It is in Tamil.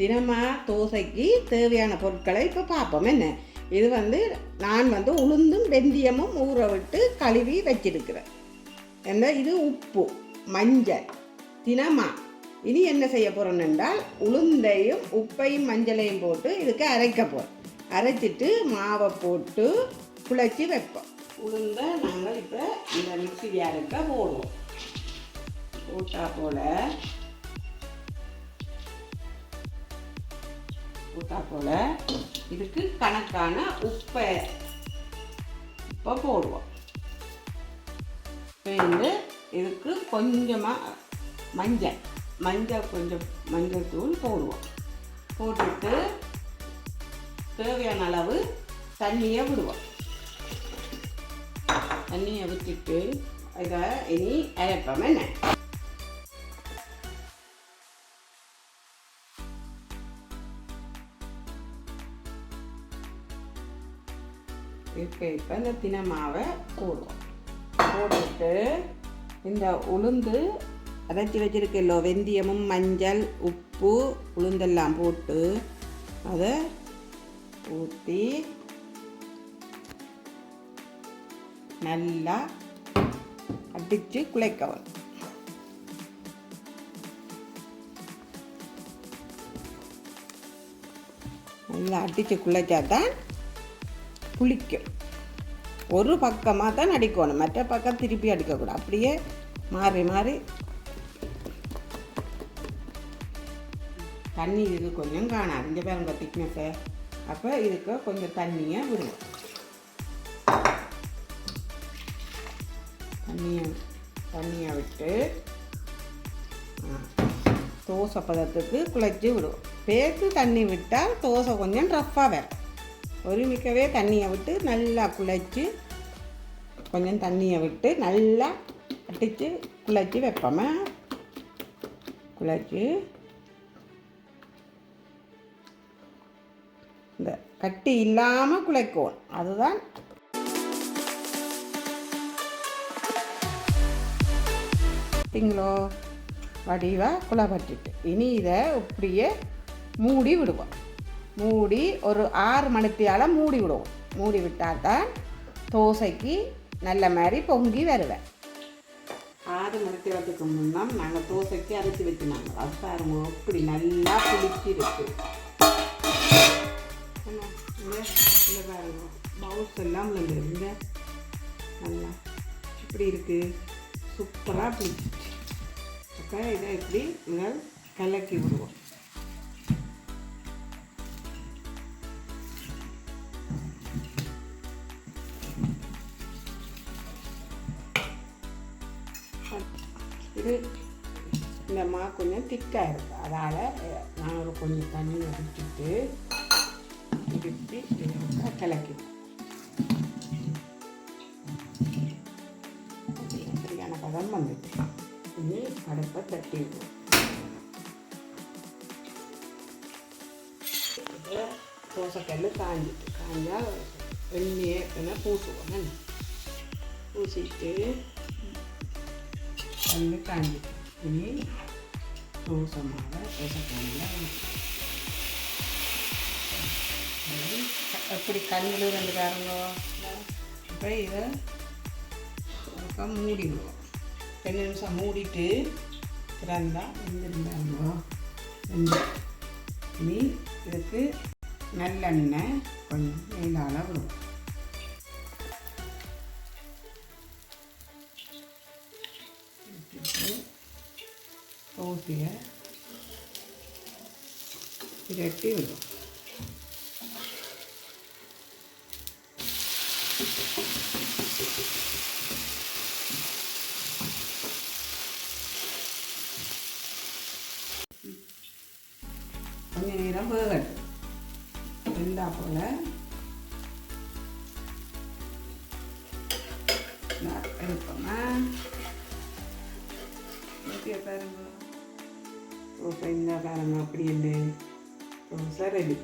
தினமாக தோசைக்கு தேவையான பொருட்களை இப்போ பார்ப்போம். என்ன? இது வந்து நான் வந்து உளுந்தும் வெந்தயமும் ஊற விட்டு கழுவி வச்சிருக்கிறேன். என்ன? இது உப்பு மஞ்சள் தினமாக இனி என்ன செய்ய போகிறோம் என்றால் உளுந்தையும் உப்பையும் மஞ்சளையும் போட்டு இதுக்கு அரைக்க போகிறோம் அரைச்சிட்டு மாவை போட்டு குழச்சி வைப்போம். உளுந்தை நாங்கள் இப்போ இந்த மிக்சி அரைக்க போடுவோம். போட்டால் போல் போட்டா போல் இதுக்கு கணக்கான உப்பை உப்பை போடுவோம். சேர்ந்து இதுக்கு கொஞ்சமாக மஞ்சள் மஞ்சள் கொஞ்சம் மஞ்சள் தூள் போடுவோம். போட்டுட்டு தேவையான அளவு தண்ணியை விடுவோம். தண்ணியை விட்டுட்டு இதை இனி அரைப்போம். என்ன? இப்போ இப்போ இந்த தின மாவை போடுவோம். போட்டுட்டு இந்த உளுந்து அரைச்சி வச்சிருக்கல்லோ வெந்தயமும் மஞ்சள் உப்பு உளுந்தெல்லாம் போட்டு அதை ஊற்றி நல்லா அடித்து குழைக்கவும் நல்லா அடித்து குழைச்சா தான் புளிக்கும் ஒரு பக்கமாக தான் அடிக்கணும். மற்ற பக்கம் திருப்பி அடிக்கக்கூடாது. அப்படியே மாறி மாறி. தண்ணி இது கொஞ்சம் காணாது. இந்த பாருங்க திக்னஸை அப்போ இதுக்கு கொஞ்சம் தண்ணியை விடுவோம் தண்ணியை தண்ணியை விட்டு தோசை பதத்துக்கு குழைச்சி விடுவோம். பேத்து தண்ணி விட்டால் தோசை கொஞ்சம் ரஃப்பாக வரும். ஒருமிக்கவே தண்ணியை விட்டு நல்லா குழைச்சி கொஞ்சம் தண்ணியை விட்டு நல்லா அடித்து குழைச்சி வைப்போமா. குழைச்சி இந்த கட்டி இல்லாமல் குழைக்கும் அதுதான் பார்த்தீங்களோ? வடிவாக குழப்பட்டுட்டு. இனி இதை இப்படியே மூடி விடுவோம். மூடி ஒரு ஆறு மணித்தியால் மூடி விடுவோம். மூடி விட்டால் தான் தோசைக்கு நல்ல மாதிரி பொங்கி வருவேன். ஆறு மணித்தியாலத்துக்கு முன்னால் நாங்கள் தோசைக்கு அரைச்சி வச்சுனாங்க அது பாருங்க அப்படி நல்லா பிடிச்சி இருக்கு இல்லை பாருங்க. எல்லாம் விழுந்துருங்க நல்லா இப்படி இருக்கு. சூப்பராக பிடிச்சிச்சு அப்போ இதை இப்படி முதல் கலக்கி விடுவோம். இது இந்த மா கொஞ்சம் திக்காக இருக்கும் அதால் நான் ஒரு கொஞ்சம் தண்ணி விட்டுட்டு திருப்பி இதை கலக்கி சரியான பதம் வந்துட்டு இனி அடுப்பை தட்டி விடுவோம். தோசைக்கல் காஞ்சிட்டு காஞ்சால் எண்ணெயை என்ன பூசுவோம். பூசிட்டு கல் காஞ்சிட்டு இனி தோசை தோசை கல்லில் எப்படி கல்லில் ரெண்டு காரங்க அப்புறம் இதை ஒருக்கா மூடி ரெண்டு நிமிஷம் மூடிட்டு திறந்தா வெந்திருந்தாங்க வெந்து. இனி இதுக்கு நல்லெண்ணெய் கொஞ்சம் மேலால் விடுவோம். விட்டுட்டு தோசையை பிரட்டி விடுவோம் கொஞ்ச நேரம் வேகட்டும் வெந்தா போல நான் எடுப்போமா ஓகே பாருங்க தோசை இந்த பாருங்க அப்படி இல்லை தோசை ரெடி